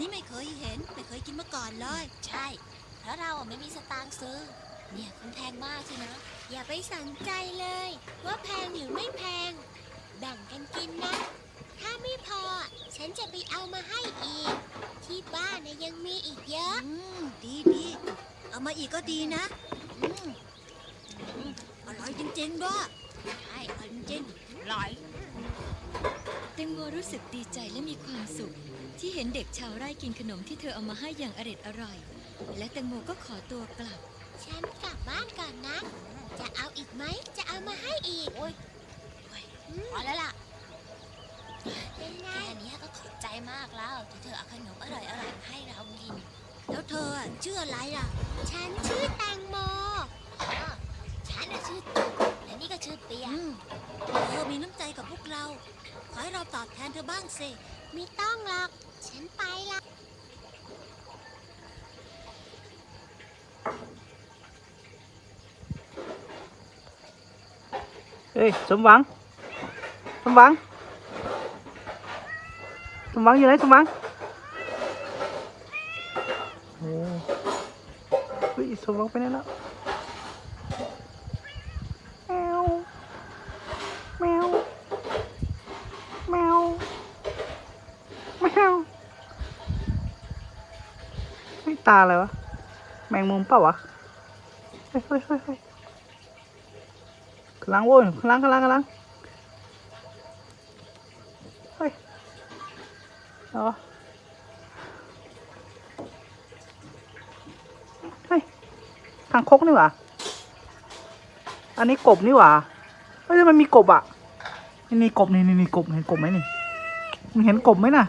นี้ไม่เคยเห็น ไม่เคยกินมาก่อนเลย ใช่ เพราะเราอะไม่มีสตางค์ซื้อ เนี่ยคงแพงมากสินะ อย่าไปสนใจเลย ว่าแพงหรือไม่แพง แบ่งกันกินนะ ถ้าไม่พอ ฉันจะไปเอามาให้อีก ที่บ้านนะยังมีอีกเยอะ อืม ดีดีเอามาอีกก็ดีนะอืมอืมอร่อยจริงๆด้วย ใช่อร่อยจริงอร่อยแตงโมรู้สึกดีใจและมีความสุข ที่เห็นเด็กชาวไร่กินขนมที่เธอเอามาให้อย่างอร็ดอร่อย และแตงโมก็ขอตัวกลับ ฉันกลับบ้านก่อนนะ จะเอาอีกไหม จะเอามาให้อีกโอ้ยอืมพอแล้วล่ะเป็นไงแค่เนี้ยก็ขอบใจมากแล้วที่เธอเอาขนมอร่อยๆมาให้เรากินๆแล้วเธออะชื่ออะไรล่ะ ฉันชื่อแตงโม อ๋อฉันน่ะชื่อจุกและนี่ก็ชื่อเปีย อืมเธอมีน้ำใจ กับพวกเรา ขอให้เราตอบแทนเธอบ้างสิ ไม่ต้องหรอก ฉันไปละเอ้ยสมหวังสมหวังสมหวังอยู่ไหนสมหวังโอ้เฮ้ยสมหวังไปไหนแล้วแมวแมวแมวแม วไม่ตาอะไรวะ แมงมุมเปล่าวะ เฮ้ยเฮ้ยเฮ้ยเฮ้ยข้างหลังว้ยข้างลังข้างลังข้างหลังเฮ้ยเอาวะเฮ้ยทางคกนี่หว่าอันนี้กบนี่หว่าเฮ้ยทำไมมีกบอะนี่นี่กบนี่นี่กบเห็นกบไหมนี่มึงเห็นกบไหมน่ะ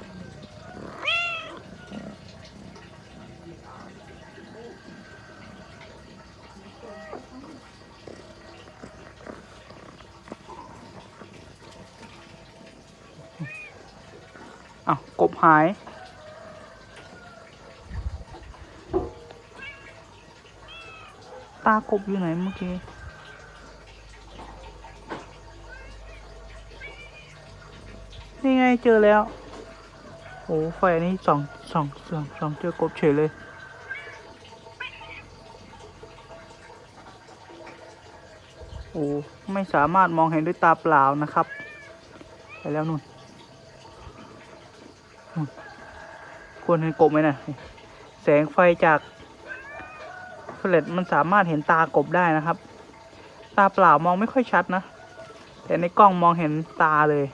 อ้าวกบหาย ตากบอยู่ไหนเมื่อกี้นี่ไงเจอแล้วโอ้ไฟนี้สองสองสองสองเจอกบเฉยเลย โอ้ไม่สามารถมองเห็นด้วยตาเปล่านะครับ ไปแล้วนู่น ควรเห็นกบไหมนะแสงไฟจากเฟลตมันสามารถเห็นตากบได้นะครับ ตาเปล่ามองไม่ค่อยชัดนะ แต่ในกล้องมองเห็นตาเลย